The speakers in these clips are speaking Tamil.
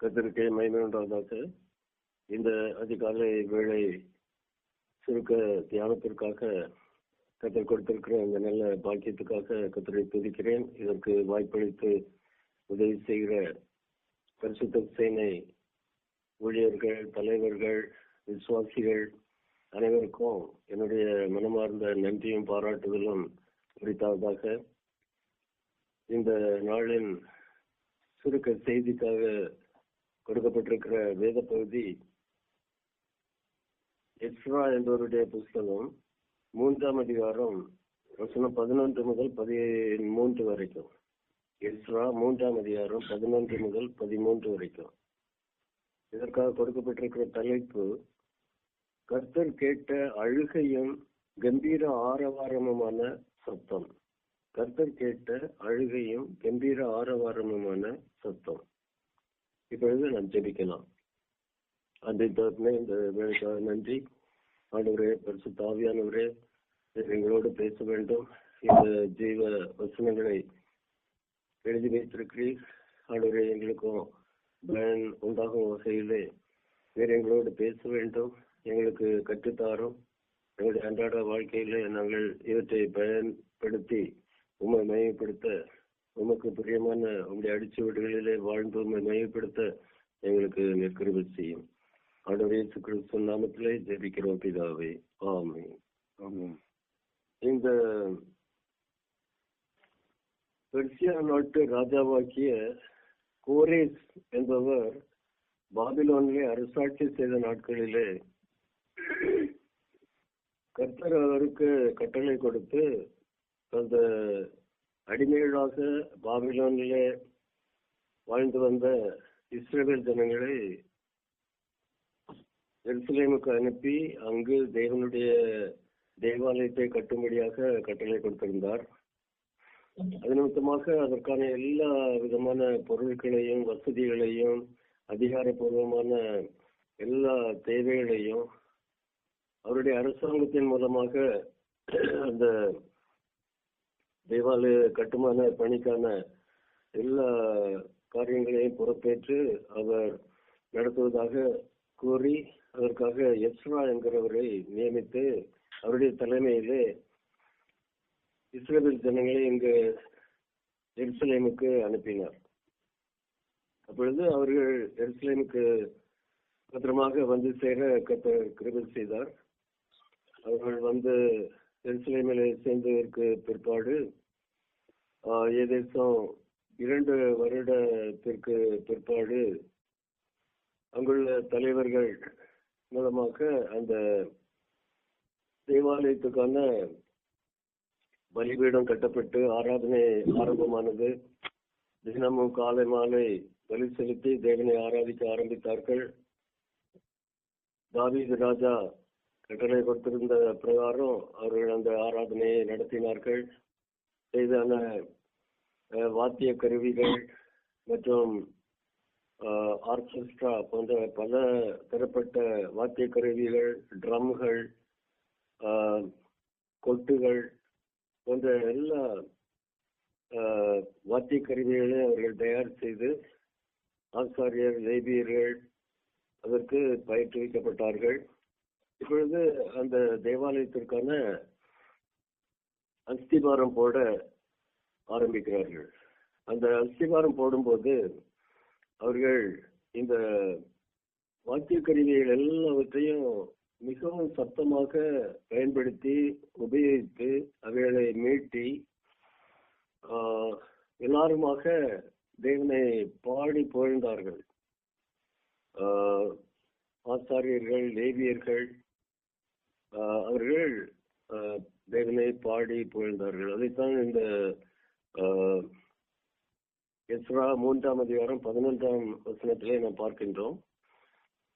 கத்திரிக்கை மைமூன்றாவதாக இந்த அதிகாலை வேலை சுருக்க தியானத்திற்காக கத்தர் கொடுத்திருக்கிற இந்த நல்ல பாக்கியத்துக்காக கத்தரை துதிக்கிறேன். இதற்கு வாய்ப்பளித்து உதவி செய்கிற பரிசுத்த சேனை ஊழியர்கள் தலைவர்கள் விசுவாசிகள் அனைவருக்கும் என்னுடைய மனமார்ந்த நன்றியும் பாராட்டுதலும் குறித்தாவதாக இந்த நாளின் சுருக்க செய்திக்காக கொடுக்கப்பட்டிருக்கிற வேத பகுதி எஸ்ரா என்பவருடைய புஸ்தகம் மூன்றாம் அதிகாரம் வசனம் பதினொன்று முதல் பதிமூன்று வரைக்கும். எஸ்ரா மூன்றாம் அதிகாரம் பதினொன்று முதல் பதிமூன்று வரைக்கும். இதற்காக கொடுக்கப்பட்டிருக்கிற தலைப்பு கர்த்தர் கேட்ட அழுகையும் கம்பீர ஆரவாரமுமான சத்தம். கர்த்தர் கேட்ட அழுகையும் கம்பீர ஆரவாரமுமான சத்தம். இப்பொழுது நாம் ஜெபிக்கலாம். அந்த தகப்பனே இந்த வேலைக்காக நன்றி. ஆண்டவரே பரிசு தாவியானவரே எங்களோடு பேச வேண்டும். இந்த ஜீவ வசனங்களை எழுதி வைத்திருக்கிறீர். ஆண்டவரே எங்களுக்கும் பயன் உண்டாகும் வகையிலே வேறு எங்களோடு பேச வேண்டும். எங்களுக்கு கற்றுத்தாரும். எங்களுடைய அன்றாட வாழ்க்கையிலே நாங்கள் இவற்றை பயன்படுத்தி உண்மை மையப்படுத்த உமக்கு பிரியமான உங்களுடைய அடிச்சு வீடுகளிலே வாழ்ந்து உண்மை மையப்படுத்த எங்களுக்கு நெற்கிருபை செய்யும். ஆண்டவர் இயேசு கிறிஸ்து நாமத்திலே ஜெபிக்கிறோம் பிதாவே. ஆமை இந்த பெர்சியா நாட்டு ராஜாவாக்கிய கோரேஸ் என்பவர் பாபிலோனிலே அரசாட்சி செய்த நாட்களிலே கர்த்தர் அவருக்கு கட்டளை கொடுத்து அந்த அடிமைகளாக பாபிலோனிலே வாழ்ந்து வந்த இஸ்ரேல் ஜனங்களை எருசலேமுக்கு அனுப்பி அங்கு தேவனுடைய தேவாலயத்தை கட்டும்படியாக கட்டளை கொடுத்திருந்தார். அது நிமித்தமாக அதற்கான எல்லா விதமான பொருட்களையும் வசதிகளையும் அதிகாரப்பூர்வமான எல்லா தேவைகளையும் அவருடைய அரசாங்கத்தின் மூலமாக அந்த தேவாலய கட்டுமான பணிக்கான எல்லா காரியங்களையும் பொறுப்பேற்று அவர் நடத்துவதாக கூறி அதற்காக எஸ்ரா என்கிறவரை நியமித்து அவருடைய தலைமையிலே இஸ்ரேல் ஜனங்களை இங்கு எருசலேமுக்கு அனுப்பினார். அப்பொழுது அவர்கள் எருசலேமுக்கு பத்திரமாக வந்து சேர கத்த கிருபை செய்தார். அவர்கள் வந்து எருசலேமில் சேர்ந்ததற்கு பிற்பாடு ஏதேசம் இரண்டு வருடத்திற்கு பிற்பாடு அங்குள்ள தலைவர்கள் மூலமாக அந்த தேவாலயத்துக்கான பலிபீடம் கட்டப்பட்டு ஆராதனை ஆரம்பமானது. தினமும் காலை மாலை பலி செலுத்தி தேவனை ஆராதிக்க ஆரம்பித்தார்கள். தாவீது ராஜா கட்டளை கொடுத்திருந்த பிரகாரம் அவர்கள் அந்த ஆராதனையை நடத்தினார்கள். செய்தான வாத்திய கருவிகள் மற்றும் ஆர்கெஸ்ட்ரா போன்ற பல தரப்பட்ட வாத்திய கருவிகள் ட்ரம்கள் கொட்டுகள் போன்ற எல்லா வாத்திய கருவிகளையும் அவர்கள் தயார் செய்து ஆசாரியர் லேபியர்கள் அதற்கு பயிற்றுவிக்கப்பட்டார்கள். இப்பொழுது அந்த தேவாலயத்திற்கான அஸ்திபாரம் போட ஆரம்பிக்கிறார்கள். அந்த அஸ்திபாரம் போடும்போது அவர்கள் இந்த வாத்திய கருவிகள் எல்லாவற்றையும் மிகவும் சத்தமாக பயன்படுத்தி உபயோகித்து அவைகளை மீட்டி எல்லாருமாக தேவனை பாடி புகழ்ந்தார்கள். ஆசாரியர்கள் லேவியர்கள் அவர்கள் தேவனை பாடி புகழ்ந்தார்கள். அதைத்தான் இந்த எஸ்ரா மூன்றாம் அதிகாரம் பதினொன்றாம் வசனத்திலே நாம் பார்க்கின்றோம்.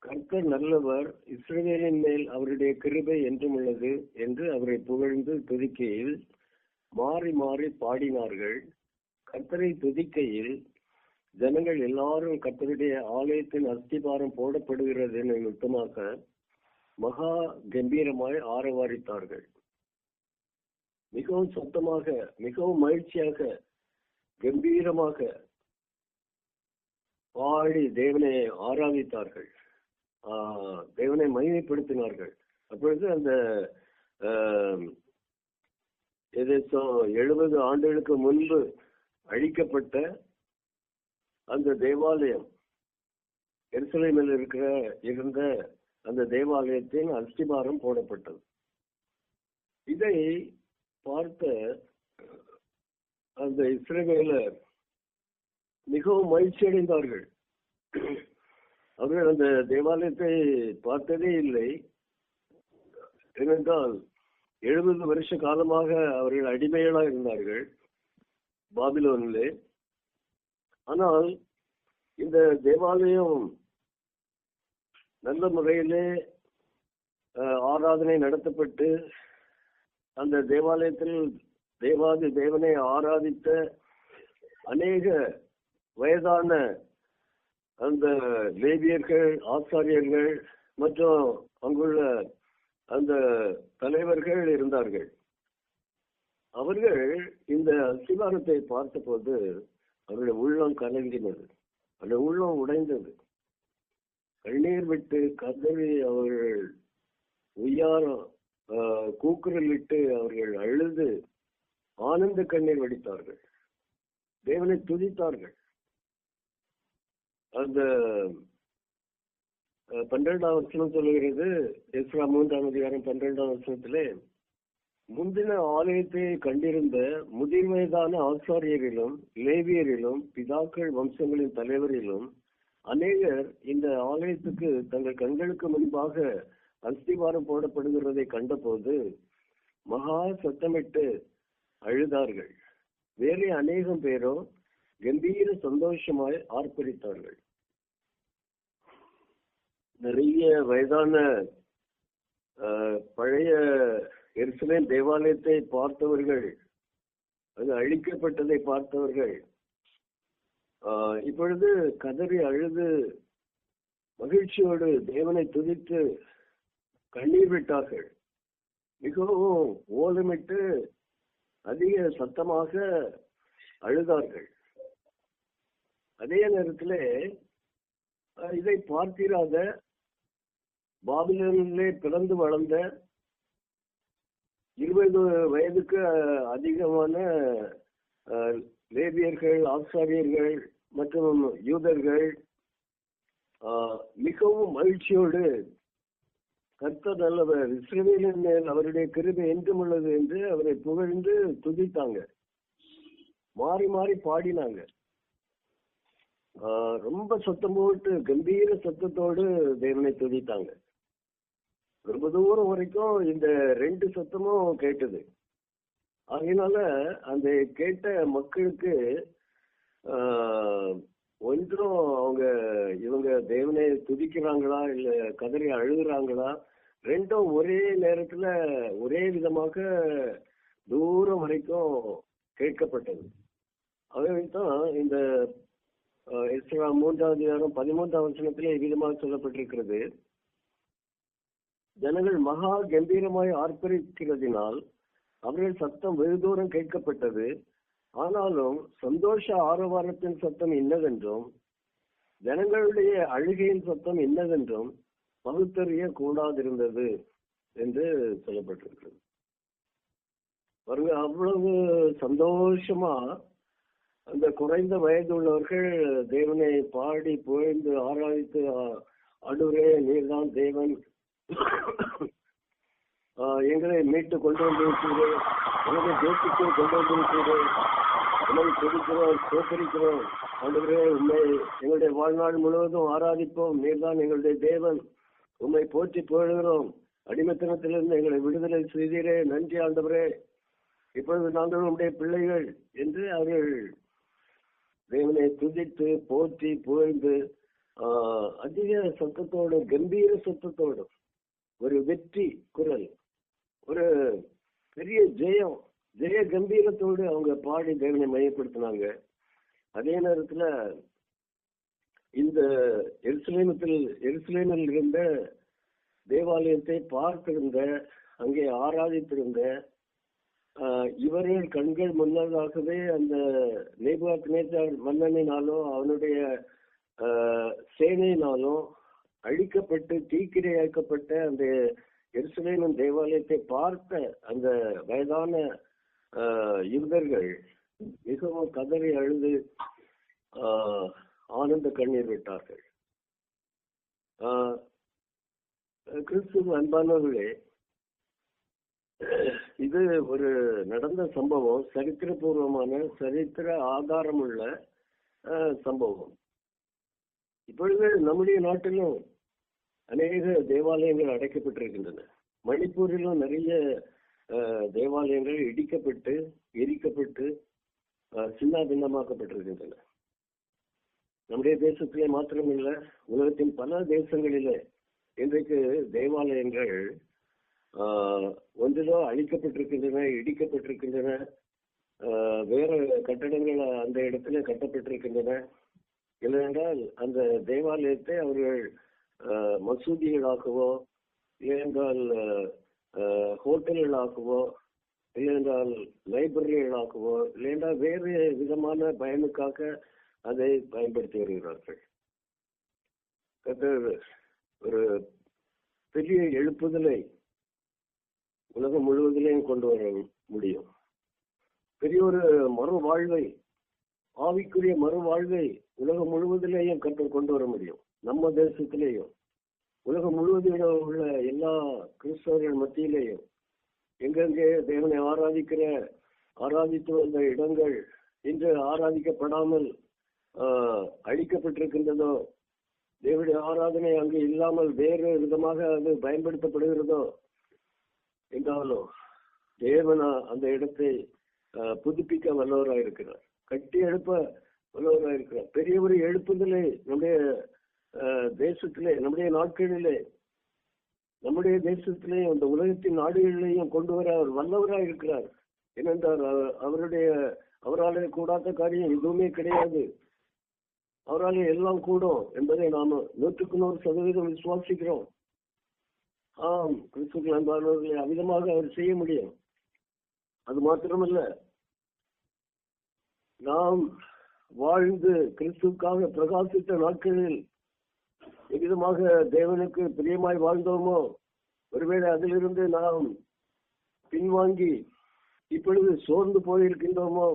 கர்த்தர் நல்லவர் இஸ்ரேலின் மேல் அவருடைய கிருபை என்றும் உள்ளது என்று அவரை புகழ்ந்து துதிக்கையில் மாறி மாறி பாடினார்கள். கர்த்தரை துதிக்கையில் ஜனங்கள் எல்லாரும் கர்த்தருடைய ஆலயத்தின் அஸ்திபாரம் போடப்படுகிறது நிமித்தமாக மகா கம்பீரமாய் ஆரவாரித்தார்கள். மிகவும் சத்தமாக மிகவும் மகிழ்ச்சியாக கம்பீரமாக பாடி தேவனை ஆராதித்தார்கள். ஆஹ் தேவனை மகிமைப்படுத்தினார்கள். அப்பொழுது அந்த ஆஹ், எழுபது ஆண்டுகளுக்கு முன்பு அழிக்கப்பட்ட அந்த தேவாலயம் எருசலேமில் இருக்கிற இருந்த அந்த தேவாலயத்தின் அஸ்திபாரம் போடப்பட்டது. இதை பார்த்த அந்த இஸ்ரேவேலர் மிகவும் மகிழ்ச்சி அடைந்தார்கள் அவர்கள் அந்த தேவாலயத்தை பார்த்ததே இல்லை. ஏனென்றால் எழுபது வருஷ காலமாக அவர்கள் அடிமைகளாக இருந்தார்கள் பாபிலோனிலே. ஆனால் இந்த தேவாலயம் நல்ல முறையிலே ஆராதனை நடத்தப்பட்டு அந்த தேவாலயத்தில் தேவாதி தேவனை ஆராதித்த அநேக வயதான அந்த தேவியர்கள் ஆச்சாரியர்கள் மற்றும் அங்குள்ள அந்த தலைவர்கள் இருந்தார்கள். அவர்கள் இந்த அஸ்திவாரத்தை பார்த்தபோது அவருடைய உள்ளம் கலங்கினது. அந்த உள்ளம் உடைந்தது. கண்ணீர் விட்டு கதவி அவர்கள் உய்யாரம் கூக்குரலிட்டு அவர்கள் அழுது ஆனந்த கண்ணீர் வடித்தார்கள். தேவனை துதித்தார்கள். அந்த பன்னிரெண்டாம் வருஷம் சொல்லுகிறது எஸ்ரா மூன்றாம் அதிகாரம் பன்னிரெண்டாம் வருஷத்திலே முந்தின ஆலயத்தை கண்டிருந்த முதிர் வயதான ஆசாரியரிலும் லேவியரிலும் பிதாக்கள் வம்சங்களின் தலைவரிலும் அநேகர் இந்த ஆலயத்துக்கு தங்கள் கண்களுக்கு முன்பாக அஸ்திவாரம் போடப்படுகிறதை கண்டபோது மகா சத்தமிட்டு அழுதார்கள். வேறு அநேகம் பேரோ கம்பீர சந்தோஷமாய் ஆர்ப்பரித்தார்கள். நிறைய வயதான பழைய எருசலேம் தேவாலயத்தை பார்த்தவர்கள் அது அழிக்கப்பட்டதை பார்த்தவர்கள் ஆஹ், இப்பொழுது கதறி அழுது மகிழ்ச்சியோடு தேவனை துதித்து கண்ணீர் விட்டார்கள் மிகவும் ஓலமிட்டு அதிக சத்தமாக அழுதார்கள். அதே நேரத்தில் இதை பார்த்திராத பாபிலோனிலே பிறந்து வளர்ந்த இருபது வயதுக்கு அதிகமான லேபியர்கள் ஆசாரியர்கள் மற்றும் யூதர்கள் மிகவும் மகிழ்ச்சியோடு கர்த்தர் நல்லவர் இஸ்ரவேலின் மேல் அவருடைய கிருபை என்றும் உள்ளது என்று அவரை புகழ்ந்து துதித்தாங்க. மாறி மாறி பாடினாங்க. ரொம்ப சத்தம் போட்டு கம்பீர சத்தத்தோடு தேவனை துதித்தாங்க. ரொம்ப தூரம் வரைக்கும் இந்த ரெண்டு சத்தமும் கேட்டது. அதனால அந்த கேட்ட மக்களுக்கு ஒன்றும் அவங்க இவங்க தேவனை துதிக்கிறாங்களா இல்ல கதறி அழுகுறாங்களா ரெண்டும் ஒரே நேரத்துல ஒரே விதமாக தூரம் வரைக்கும் கேட்கப்பட்டது. ஆகவே இந்த எஸ்ரா மூன்றாவது அதிகாரம் பதிமூன்றாம் வருஷத்துல இவ்விதமாக சொல்லப்பட்டிருக்கிறது. ஜனங்கள் மகா கம்பீரமாய் ஆர்ப்பரிக்கிறதினால் அவர்கள் சத்தம் வெகு தூரம் கேட்கப்பட்டது. ஆனாலும் சந்தோஷ ஆரவாரத்தின் சத்தம் இன்னதென்றும் ஜனங்களுடைய அழுகையின் சத்தம் இன்னதென்றும் பகுத்தறிய கூடாதிருந்தது என்று சொல்லப்பட்டிருக்கிறது. பாருங்க அவ்வளவு சந்தோஷமா அந்த குறைந்த வயது உள்ளவர்கள் தேவனை பாடி புகழ்ந்து ஆராய்த்து அடுரே நீர்தான் தேவன். எங்களை மீட்டு கொண்டு வந்திருக்கிறேன் எங்களை தேசத்தை கொண்டு வந்திருக்கிறேன் உண்மை துடிக்கிறோம் தோற்கடிக்கிறோம் ஆண்டவரே உண்மை எங்களுடைய வாழ்நாள் முழுவதும் ஆராதிப்போம். நீர்தான் எங்களுடைய தேவன். உண்மை போற்றி புகழுகிறோம். அடிமத்தனத்திலிருந்து எங்களை விடுதலை செய்தீரே. நன்றி ஆண்டவரே. இப்பொழுது நாங்கள் உங்களுடைய பிள்ளைகள் என்று அவர்கள் தேவனை துதித்து போற்றி புகழ்ந்து அதிக சத்தத்தோடு கம்பீர சத்தத்தோடு ஒரு வெற்றி குரல் ஒரு பெரிய ஜெயம் ஜெய கம்பீரத்தோடு அவங்க பாடி தேவனை மையப்படுத்தினாங்க. அதே நேரத்துல இந்த எருசலேமத்தில் எருசலேமில் இருந்த தேவாலயத்தை பார்த்திருந்த அங்கே ஆராதித்திருந்த இவர்கள் கண்கள் முன்னதாகவே அந்த நேபாத் நேச்சார் மன்னனினாலோ அவனுடைய சேனையினாலும் அழிக்கப்பட்டு தீக்கிரையாக்கப்பட்ட அந்த எருசலேமன் தேவாலயத்தை பார்த்த அந்த வயதான யூதர்கள் மிகவும் கதறி அழுது ஆஹ், ஆனந்த கண்ணீர் விட்டார்கள். ஆஹ், கிறிஸ்துவ அன்பானவர்களே இது ஒரு நடந்த சம்பவம் சரித்திரபூர்வமான சரித்திர ஆதாரமுள்ள ஆஹ், சம்பவம். இப்பொழுது நம்முடைய நாட்டிலும் அநேக தேவாலயங்கள் அடைக்கப்பட்டிருக்கின்றன. மணிப்பூரிலும் நிறைய தேவாலயங்கள் இடிக்கப்பட்டு எரிக்கப்பட்டு சின்ன பின்னமாக்கப்பட்டிருக்கின்றன. நம்முடைய தேசத்திலே மாத்திரமில்ல உலகத்தின் பல தேசங்களிலே இன்றைக்கு தேவாலயங்கள் ஒன்றிலோ அழிக்கப்பட்டிருக்கின்றன இடிக்கப்பட்டிருக்கின்றன வேற கட்டடங்கள் அந்த இடத்துல கட்டப்பட்டிருக்கின்றன. இல்லையென்றால் அந்த தேவாலயத்தை அவர்கள் மசூதிகளாகவோ இல்லையென்றால் ஹோட்டல்களாகவோ இல்லையென்றால் லைப்ரரிகளாகவோ இல்லையென்றால் வேறு விதமான பயனுக்காக அதை பயன்படுத்தி வருகிறார்கள். கர்த்தர் ஒரு பெரிய எழுப்புதலை உலகம் முழுவதிலையும் கொண்டு வர முடியும். பெரிய ஒரு மறுவாழ்வை ஆவிக்குரிய மறுவாழ்வை உலகம் முழுவதிலேயும் கற்று கொண்டு வர முடியும். நம்ம தேசத்திலேயும். உலகம் முழுவதும் உள்ள எல்லா கிறிஸ்தவர்கள் மத்தியிலேயும் எங்கெங்கே தேவனை ஆராதிக்கிற ஆராதித்து வந்த இடங்கள் இன்று ஆராதிக்கப்படாமல் அழிக்கப்பட்டிருக்கின்றதோ தேவனுடைய ஆராதனை அங்கு இல்லாமல் வேறு விதமாக அது பயன்படுத்தப்படுகிறதோ என்றாலும் தேவனா அந்த இடத்தை புதுப்பிக்க புதுப்பிக்க வல்லவராயிருக்கிறார். கட்டி எழுப்ப வல்லவராயிருக்கிறார். பெரிய ஒரு எழுப்புதலை நம்முடைய தேசத்திலே நம்முடைய நாட்களிலே நம்முடைய தேசத்திலேயும் அந்த உலகத்தின் நாடுகளிலேயும் கொண்டு வர அவர் வல்லவராக இருக்கிறார். ஏனென்றால் அவருடைய அவரால் கூடாத காரியம் எதுவுமே கிடையாது. அவராலே எல்லாம் கூடும் என்பதை நாம நூற்றுக்கு நூறு சதவீதம் விசுவாசிக்கிறோம். ஆம் கிறிஸ்துக்கள் அன்பானவர்களை அமிதமாக அவர் செய்ய முடியும். அது மாத்திரமல்ல. நாம் வாழ்ந்து கிறிஸ்துக்காக பிரகாசித்த நாட்களில் எவ்விதமாக தேவனுக்கு பிரியமாய் வாழ்ந்தோமோ ஒருவேளை அதிலிருந்து நாம் பின்வாங்கி இப்பொழுது சோர்ந்து போயிருக்கின்றோமோ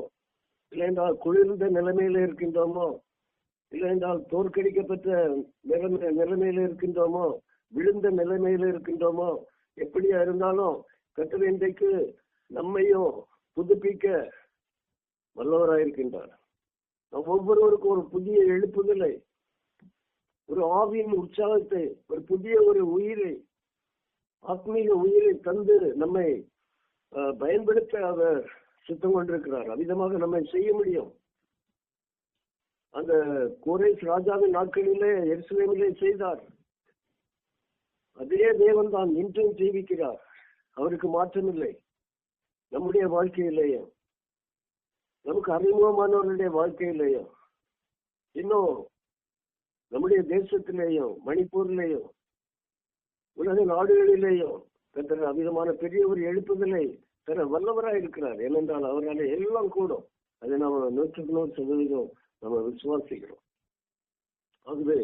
இல்லையென்றால் குளிர்ந்த நிலைமையில இருக்கின்றோமோ இல்லையென்றால் தோற்கடிக்கப்பட்ட நிலைமை நிலைமையில இருக்கின்றோமோ விழுந்த நிலைமையில இருக்கின்றோமோ எப்படியா இருந்தாலும் கர்த்தர் இன்றைக்கு நம்மையும் புதுப்பிக்க வல்லவராயிருக்கின்றார். நம் ஒவ்வொருவருக்கும் ஒரு புதிய எழுப்புதலை ஒரு ஆவியின் உற்சாகத்தை ஒரு புதிய ஒரு உயிரை ஆத்மீக உயிரை தந்து நம்மை பயன்படுத்த அவர் சுத்தம் கொண்டிருக்கிறார். அவ்விதமாக நம்மை செய்ய முடியும். அந்த கோரேஸ் ராஜாவின் நாட்களிலே எருசலேமிலே செய்தார். அதே தேவன் தான் இன்றும் ஜீவிக்கிறார். அவருக்கு மாற்றமில்லை. நம்முடைய வாழ்க்கையிலேயும். நமக்கு அறிமுகமானவர்களுடைய வாழ்க்கையிலேயும். இன்னும் நம்முடைய தேசத்திலேயும் மணிப்பூரிலேயும் உலக நாடுகளிலேயும் கத்தர் அமிதமான பெரிய ஒரு எழுப்புதலை தர வல்லவராக இருக்கிறார். ஏனென்றால் அவரால் எல்லாம் கூடும். அதை நாம நூற்றுக்கு நூறு சதவீதம் நம்ம விசுவாசிக்கிறோம். ஆகவே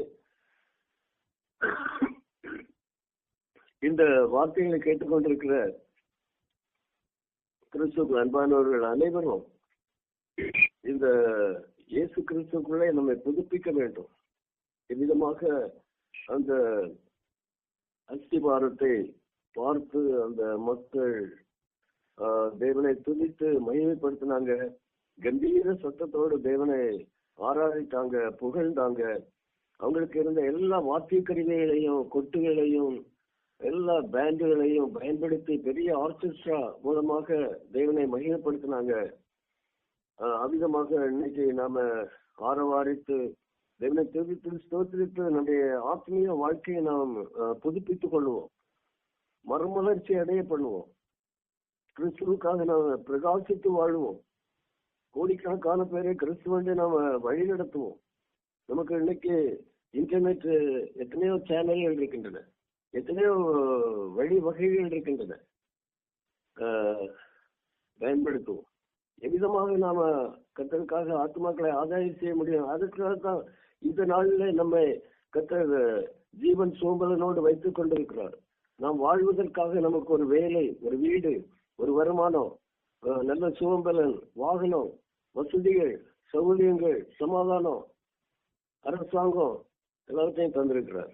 இந்த வார்த்தைகளை கேட்டுக்கொண்டிருக்கிற கிறிஸ்துக்கு அன்பானவர்கள் அனைவரும் இந்த இயேசு கிறிஸ்துக்குள்ளே நம்மை புதுப்பிக்க வேண்டும். இவ்விதமாக அந்த அஸ்திபாரத்தை பார்த்து அந்த மக்கள் தேவனை துதித்து மகிமைப்படுத்தினாங்க. கம்பீர சத்தத்தோடு தேவனை ஆராதித்தாங்க புகழ்ந்தாங்க. அவங்களுக்கு இருந்த எல்லா வாத்திய கருவிகளையும் கொட்டுகளையும் எல்லா பேண்டுகளையும் பயன்படுத்தி பெரிய ஆர்கெஸ்ட்ரா மூலமாக தேவனை மகிமைப்படுத்தினாங்க. ஆஹ், இன்னைக்கு நாம ஆரவாரித்து தேவனை துதித்து ஸ்தோத்திரித்து நம்முடைய ஆத்மீய வாழ்க்கையை நாம் புதுப்பித்துக் கொள்வோம். மறுமலர்ச்சி அடைய பண்ணுவோம். கிறிஸ்துவுக்காக நாம் பிரகாசித்து வாழுவோம். கோடிக்கணக்கான பேரை கிறிஸ்துவண்டை நாம் வழி நடத்துவோம் நமக்கு இன்னைக்கு இன்டர்நெட் எத்தனையோ சேனல்கள் இருக்கின்றன. எத்தனையோ வழி வகைகள் இருக்கின்றன. பயன்படுத்துவோம். எவ்விதமாக நாம கத்தருக்காக ஆத்மாக்களை ஆதாயம் செய்ய முடியும்? அதற்காக தான் இந்த நாளில் நம்மை கத்தர் ஜீவன் சோம்பலனோடு வைத்துக் கொண்டிருக்கிறார். நாம் வாழ்வதற்காக நமக்கு ஒரு வேலை ஒரு வீடு ஒரு வருமானம் நல்ல சோம்பலன் வாகனம் வசதிகள் சௌகரியங்கள் சமாதானம் அரசாங்கம் எல்லாத்தையும் தந்திருக்கிறார்.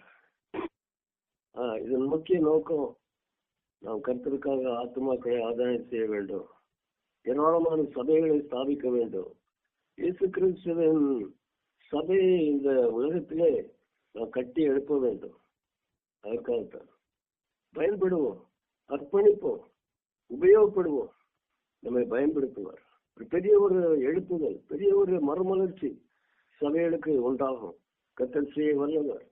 ஆஹ், இதன் முக்கிய நோக்கம் நாம் கருத்திற்காக ஆத்மாக்களை ஆதாயம் செய்ய வேண்டும். ஏராளமான சபைகளை ஸ்தாபிக்க வேண்டும். இயேசு கிறிஸ்துவின் சபையை இந்த உலகத்திலே நாம் கட்டி எழுப்ப வேண்டும். அதற்காகத்தான். பயன்படுவோம் அர்ப்பணிப்போம் உபயோகப்படுவோம். நம்மை பயன்படுத்துவார். ஒரு பெரிய ஒரு எழுப்புதல் பெரிய ஒரு மறுமலர்ச்சி சபைகளுக்கு உண்டாகும். கத்தல் செய்ய வல்லவர்.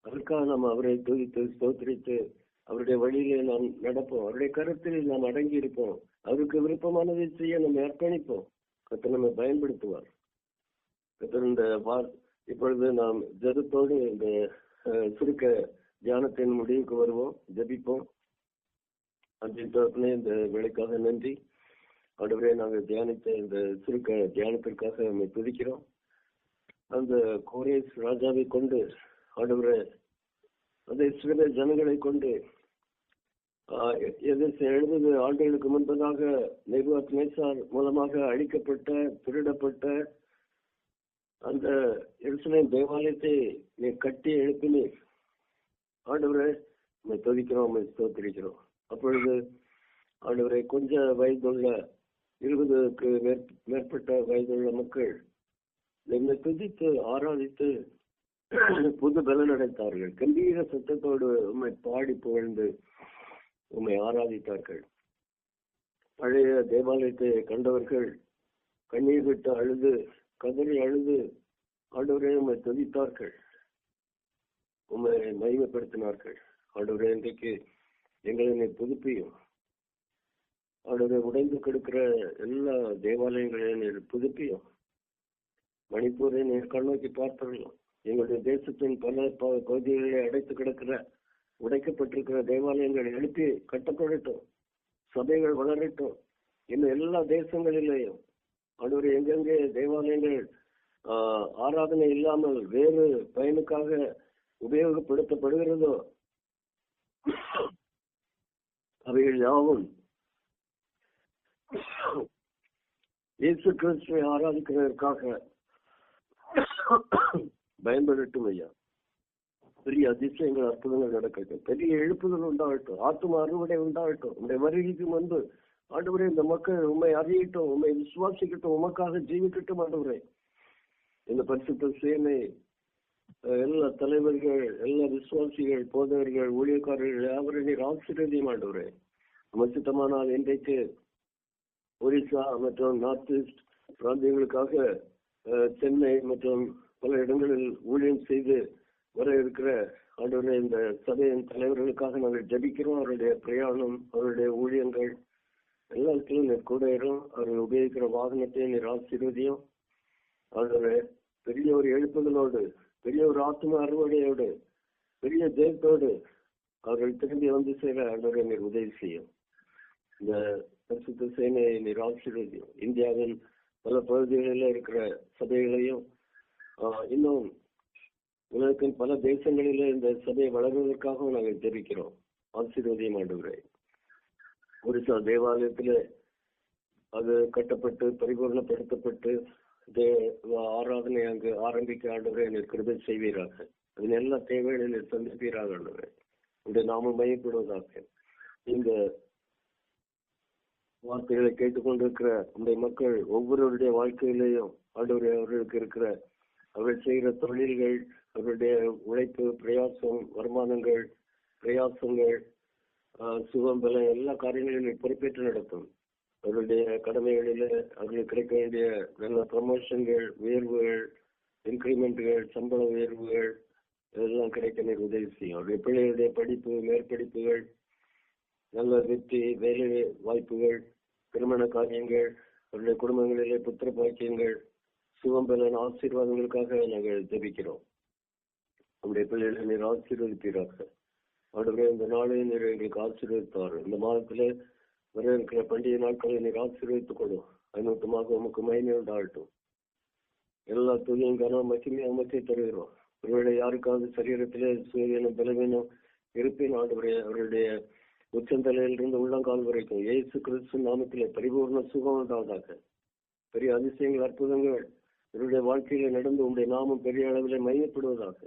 அதற்காக நாம் அவரை துதித்து ஸ்தோத்திரித்து அவருடைய வழியிலே நாம் நடப்போம். அவருடைய கருத்தில் நாம் அடங்கி இருப்போம் அவருக்கு விருப்பமானதை செய்ய நம்ம அர்ப்பணிப்போம். கத்தை நம்ம பயன்படுத்துவார். இந்த இப்பொழுது நாம் ஜெபத்தோடு இந்த சுருக்க தியானத்தின் முடிவுக்கு வருவோம் ஜெபிப்போம். அன்பின் இந்த வேலைக்காக நன்றி. அடுவரே நாங்கள் தியானித்த இந்த சுருக்க தியானத்திற்காக நம்மை துதிக்கிறோம். அந்த கோரேஸ் ராஜாவை கொண்டு ஆண்டவரே அந்த இஸ்ரேல் ஜனங்களை கொண்டு ஆஹ், எழுபது ஆண்டுகளுக்கு முன்பதாக நிர்வாக நேசார் மூலமாக அழிக்கப்பட்ட திருடப்பட்ட அந்த எருசலேம் தேவாலயத்தை நீ கட்டி எழுப்பினீர் ஆண்டவரை நம்ம துதிக்கிறோம் உண்மை ஸ்தோத்திரிக்கிறோம். அப்பொழுது ஆண்டவரை கொஞ்ச வயதுள்ள இருபதுக்கு மேற்- மேற்பட்ட வயதுள்ள மக்கள் என்னை துதித்து ஆராதித்து புது பலன் அடைத்தார்கள் கம்பீர சத்தத்தோடு உண்மை பாடி புகழ்ந்து உண்மை ஆராதித்தார்கள். பழைய தேவாலயத்தை கண்டவர்கள் கண்ணீர் விட்டு அழுது கதறி அழுது ஆண்டவரே உண்மை துதித்தார்கள். உண்மை மகிமைப்படுத்தினார்கள். ஆண்டவரே இன்றைக்கு எங்களை புதுப்பியும். ஆண்டவரை உடைந்து கிடக்கிற எல்லா தேவாலயங்களையும் நீர் புதுப்பியும். மணிப்பூரை நீர் கண்ணோக்கி பார்த்தரலாம் எங்களுடைய தேசத்தின் பல ப- பகுதிகளிலே அடைத்து கிடக்கிற உடைக்கப்பட்டிருக்கிற தேவாலயங்கள் எழுப்பி கட்டப்படட்டும் சபைகள் வளரட்டும். இன்னும் எல்லா தேசங்களிலேயும் ஆண்டவரே எங்கெங்கே தேவாலயங்கள் ஆஹ், ஆராதனை இல்லாமல் வேறு பயனுக்காக உபயோகப்படுத்தப்படுகிறதோ அவைகள் யாவும் இயேசு கிறிஸ்துவை ஆராதிக்கிறதற்காக பயன்படட்டும் ஐயா. பெரிய அதிசயங்கள் அற்புதங்கள் நடக்கட்டும். பெரிய எழுப்புதல் உண்டாகட்டும். ஆத்தும அறுவடை உண்டாகட்டும். உடைய வருகைக்கு முன்பு ஆண்டவரே இந்த மக்கள் உண்மை அறியட்டும் உண்மை விசுவாசிக்கட்டும் உமக்காக ஜீவிக்கட்டும் ஆண்டவரே. இந்த பரிசுத்த சேனை எல்லா தலைவர்கள் எல்லா விசுவாசிகள் போதகர்கள் ஊழியக்காரர்கள் யாவரையும் நீர் ஆசீர்வதியும் ஆண்டவரே. அமைச்சித்தமானால் இன்றைக்கு ஒரிசா மற்றும் நார்த் ஈஸ்ட் பிராந்தியங்களுக்காக சென்னை மற்றும் பல இடங்களில் ஊழியம் செய்து வர இருக்கிற ஆண்டவரே இந்த சபையின் தலைவர்களுக்காக நாங்கள் ஜபிக்கிறோம். அவருடைய பிரயாணம் அவருடைய ஊழியங்கள் எல்லாத்தையும் நீர் கூட இரும். அவர்கள் உபயோகிக்கிற வாகனத்தையும் நீர் ஆசீர்வதியும். பெரிய ஒரு எழுப்புதலோடு பெரிய ஒரு ஆத்ம அறுவடையோடு பெரிய ஜெயத்தோடு அவர்கள் திரும்பி வந்து சேர அவர்களை நீர் உதவி செய்யும். இந்த பரிசுத்த சேனையை நீர் ஆசீர்வதியும். இந்தியாவின் பல பகுதிகளில் இருக்கிற சபைகளையும் இன்னும் உலகத்தின் பல தேசங்களிலே இந்த சபையை வளர்வதற்காகவும் நாங்கள் தெரிவிக்கிறோம். ஆசீர்வதியும் ஆண்டுகிறேன் ஒரிசா தேவாலயத்தில் அது கட்டப்பட்டு பரிபூர்ணப்படுத்தப்பட்டு தே- ஆராதனை அங்கு ஆரம்பிக்க ஆண்டவரை எனக்கு கிருபை செய்வீராக. அதன் எல்லா தேவைகளை நீர் சந்திப்பீராக ஆண்டவரே. உடைய நாம மையப்படுவதாக இந்த வார்த்தைகளை கேட்டுக்கொண்டிருக்கிற உடைய மக்கள் ஒவ்வொருவருடைய வாழ்க்கையிலேயும் ஆண்டவரை அவர்களுக்கு இருக்கிற அவர்கள் செய்கிற தொழில்கள் அவருடைய உழைப்பு பிரயாசம் வருமானங்கள் பிரயாசங்கள் சுகம் பல எல்லா காரியங்களையும் பொறுப்பேற்று நடத்தும் அவருடைய கடமைகளில் அவர்களுக்கு கிடைக்க வேண்டிய நல்ல ப்ரமோஷன்கள் உயர்வுகள் இன்க்ரிமெண்ட்டுகள் சம்பள உயர்வுகள் இதெல்லாம் கிடைக்க நீர் உதவி செய்யும். அவருடைய பிள்ளைகளுடைய படிப்பு மேற்படிப்புகள் நல்ல வெற்றி வேலை வாய்ப்புகள் திருமண காரியங்கள் அவருடைய குடும்பங்களிலே புத்திர பாக்கியங்கள் சுகம்பலன் ஆசீர்வாதங்களுக்காக நாங்கள் ஜெபிக்கிறோம். நம்முடைய பிள்ளைகளை நீர் ஆசீர்வதிப்பீராக. ஆண்டவரே இந்த நாளை நீர் எங்களுக்கு ஆசீர்வதித்தார் இந்த மாதத்திலே வர இருக்கிற பண்டிகை நாட்களை நீர் ஆசீர்வதித்துக் கொள்ளும் அனுத்தமாக உமக்கு மகிமை உண்டாகட்டும். எல்லா துணியும் கனம் மகிமையை அமைச்சை தருகிறோம். ஒருவேளை யாருக்காவது சரீரத்திலே சூரியனும் பலவீனம் இருப்பின் ஆண்டவரே அவருடைய உச்சந்தலையிலிருந்து உள்ளங்கால் வரைக்கும் இயேசு கிறிஸ்து நாமத்திலே பரிபூர்ண சுகம் உண்டாவதாக. பெரிய அதிசயங்கள் அற்புதங்கள் இவருடைய வாழ்க்கையில நடந்து உங்களுடைய நாமம் பெரிய அளவிலே மையப்படுவதாக.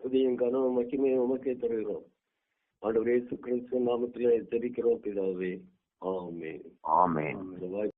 துதியும் கனவும் மகிமையும் உமக்கே தருகிறோம். ஆண்டவர் கிறிஸ்து நாமத்திலே தெரிக்கிறோம் பிதாவே. ஆமென். ஆமென். இந்த